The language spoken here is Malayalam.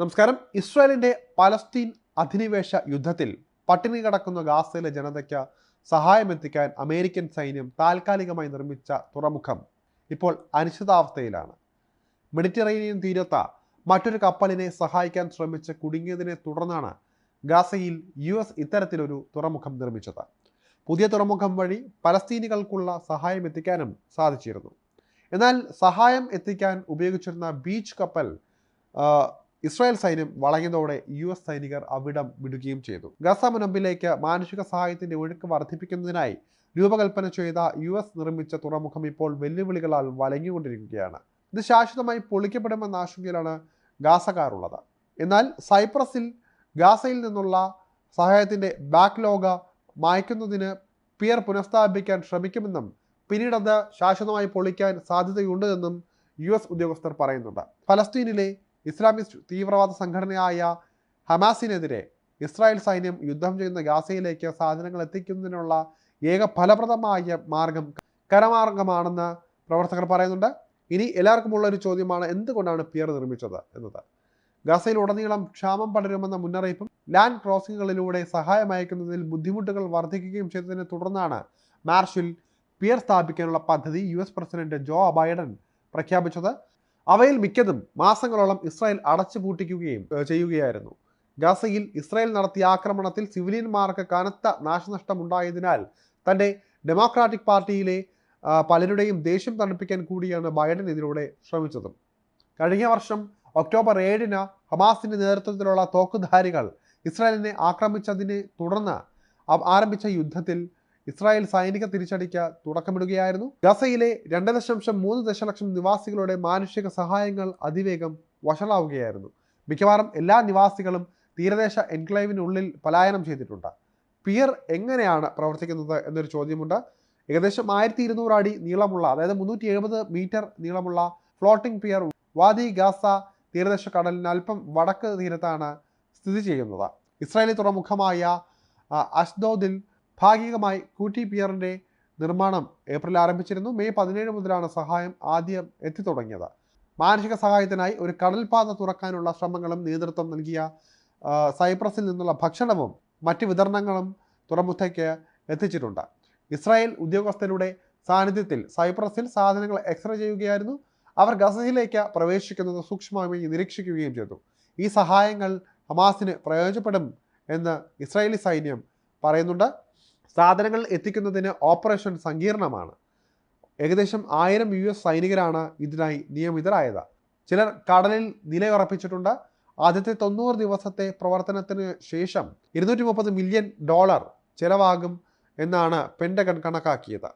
നമസ്കാരം. ഇസ്രായേലിന്റെ പലസ്തീൻ അധിനിവേശ യുദ്ധത്തിൽ പട്ടിണി കിടക്കുന്ന ഗാസയിലെ ജനതയ്ക്ക് സഹായമെത്തിക്കാൻ അമേരിക്കൻ സൈന്യം താൽക്കാലികമായി നിർമ്മിച്ച തുറമുഖം ഇപ്പോൾ അനിശ്ചിതാവസ്ഥയിലാണ്. മെഡിറ്ററേനിയൻ തീരത്ത മറ്റൊരു കപ്പലിനെ സഹായിക്കാൻ ശ്രമിച്ച് കുടുങ്ങിയതിനെ തുടർന്നാണ് ഗാസയിൽ യു എസ് ഇത്തരത്തിലൊരു തുറമുഖം നിർമ്മിച്ചത്. പുതിയ തുറമുഖം വഴി പലസ്തീനികൾക്കുള്ള സഹായം എത്തിക്കാനും സാധിച്ചിരുന്നു. എന്നാൽ സഹായം എത്തിക്കാൻ ഉപയോഗിച്ചിരുന്ന ബീച്ച് കപ്പൽ ഇസ്രായേൽ സൈന്യം വളഞ്ഞതോടെ യു എസ് സൈനികർ അവിടം വിടുകയും ചെയ്തു. ഗസ മുനമ്പിലേക്ക് മാനുഷിക സഹായത്തിന്റെ ഒഴുക്ക് വർദ്ധിപ്പിക്കുന്നതിനായി രൂപകൽപ്പന ചെയ്ത യു എസ് നിർമ്മിച്ച തുറമുഖം ഇപ്പോൾ വെല്ലുവിളികളാൽ വലഞ്ഞുകൊണ്ടിരിക്കുകയാണ് ഇത് ശാശ്വതമായി പൊളിക്കപ്പെടുമെന്ന ആശങ്കയിലാണ് ഗാസക്കാരുള്ളത് എന്നാൽ സൈപ്രസിൽ ഗാസയിൽ നിന്നുള്ള സഹായത്തിന്റെ ബാക്ക്ലോഗ് മായ്ക്കുന്നതിന് പിയർ പുനഃസ്ഥാപിക്കാൻ ശ്രമിക്കുമെന്നും പിന്നീട് അത് ശാശ്വതമായി പൊളിക്കാൻ സാധ്യതയുണ്ട് എന്നും യു എസ് ഉദ്യോഗസ്ഥർ പറയുന്നുണ്ട്. ഫലസ്തീനിലെ ഇസ്ലാമിസ്റ്റ് തീവ്രവാദ സംഘടനയായ ഹമാസിനെതിരെ ഇസ്രായേൽ സൈന്യം യുദ്ധം ചെയ്യുന്ന ഗാസയിലേക്ക് സാധനങ്ങൾ എത്തിക്കുന്നതിനുള്ള ഏക ഫലപ്രദമായ മാർഗം കരമാർഗമാണെന്ന് പ്രവർത്തകർ പറയുന്നുണ്ട്. ഇനി എല്ലാവർക്കും ഉള്ള ഒരു ചോദ്യമാണ് എന്തുകൊണ്ടാണ് പിയർ നിർമ്മിച്ചത് എന്നത്? ഗാസയിൽ ഉടനീളം ക്ഷാമം പടരുമെന്ന മുന്നറിയിപ്പും ലാൻഡ് ക്രോസിങ്ങുകളിലൂടെ സഹായം അയക്കുന്നതിൽ ബുദ്ധിമുട്ടുകൾ വർദ്ധിക്കുകയും ചെയ്തതിനെ തുടർന്നാണ് മാർഷിൽ പിയർ സ്ഥാപിക്കാനുള്ള പദ്ധതി U S president Joe Biden പ്രഖ്യാപിച്ചത്. അവയിൽ മിക്കതും മാസങ്ങളോളം ഇസ്രായേൽ അടച്ചുപൂട്ടിക്കുകയും ചെയ്യുകയായിരുന്നു. ഗാസയിൽ ഇസ്രായേൽ നടത്തിയ ആക്രമണത്തിൽ സിവിലിയന്മാർക്ക് കനത്ത നാശനഷ്ടമുണ്ടായതിനാൽ തന്റെ ഡെമോക്രാറ്റിക് പാർട്ടിയിലെ പലരുടെയും ദേഷ്യം തണുപ്പിക്കാൻ കൂടിയാണ് ബൈഡൻ ഇതിലൂടെ ശ്രമിച്ചത്. കഴിഞ്ഞ വർഷം ഒക്ടോബർ ഏഴിന് ഹമാസിന്റെ നേതൃത്വത്തിലുള്ള തോക്കുധാരികൾ ഇസ്രായേലിനെ ആക്രമിച്ചതിനെ തുടർന്ന് ആരംഭിച്ച യുദ്ധത്തിൽ ഇസ്രായേൽ സൈനിക തിരിച്ചടിക്ക് തുടക്കമിടുകയായിരുന്നു. ഗസയിലെ രണ്ട് ദശാംശം മൂന്ന് ദശലക്ഷം നിവാസികളുടെ മാനുഷിക സഹായങ്ങൾ അതിവേഗം വഷളാവുകയായിരുന്നു. മിക്കവാറും എല്ലാ നിവാസികളും തീരദേശ എൻക്ലേവിനുള്ളിൽ പലായനം ചെയ്തിട്ടുണ്ട്. പിയർ എങ്ങനെയാണ് പ്രവർത്തിക്കുന്നത് എന്നൊരു ചോദ്യമുണ്ട്. ഏകദേശം ആയിരത്തി ഇരുന്നൂറ് അടി നീളമുള്ള അതായത് മുന്നൂറ്റി എഴുപത് മീറ്റർ നീളമുള്ള ഫ്ലോട്ടിംഗ് പിയർ വാദി ഗാസ തീരദേശ കടലിന് അല്പം വടക്ക് തീരത്താണ് സ്ഥിതി ചെയ്യുന്നത്. ഇസ്രായേലി തുറമുഖമായ അഷ്ദോദിൽ ഭാഗികമായി കൂട്ടി പിയറിന്റെ നിർമ്മാണം ഏപ്രിൽ ആരംഭിച്ചിരുന്നു. മെയ് പതിനേഴ് മുതലാണ് സഹായം ആദ്യം എത്തിത്തുടങ്ങിയത് മാനുഷിക സഹായത്തിനായി ഒരു കടൽപാത തുറക്കാനുള്ള ശ്രമങ്ങളും നേതൃത്വം നൽകിയ സൈപ്രസിൽ നിന്നുള്ള ഭക്ഷണവും മറ്റ് വിതരണങ്ങളും തുറമുഖത്തേക്ക് എത്തിച്ചിട്ടുണ്ട്. ഇസ്രായേൽ ഉദ്യോഗസ്ഥരുടെ സാന്നിധ്യത്തിൽ സൈപ്രസിൽ സാധനങ്ങൾ എക്സ്റേ ചെയ്യുകയായിരുന്നു. അവർ ഗസയിലേക്ക് പ്രവേശിക്കുന്നത് സൂക്ഷ്മമായി നിരീക്ഷിക്കുകയും ചെയ്തു. ഈ സഹായങ്ങൾ ഹമാസിന് പ്രയോജനപ്പെടും എന്ന് ഇസ്രായേലി സൈന്യം പറയുന്നുണ്ട്. സാധനങ്ങൾ എത്തിക്കുന്നതിന് ഓപ്പറേഷൻ സങ്കീർണമാണ്. ഏകദേശം ആയിരം യു എസ് സൈനികരാണ് ഇതിനായി നിയമിതരായത്. ചിലർ കടലിൽ നിലയുറപ്പിച്ചിട്ടുണ്ട്. ആദ്യത്തെ തൊണ്ണൂറ് ദിവസത്തെ പ്രവർത്തനത്തിന് ശേഷം ഇരുന്നൂറ്റി മില്യൺ ഡോളർ ചെലവാകും എന്നാണ് പെൻഡഗൺ കണക്കാക്കിയത്.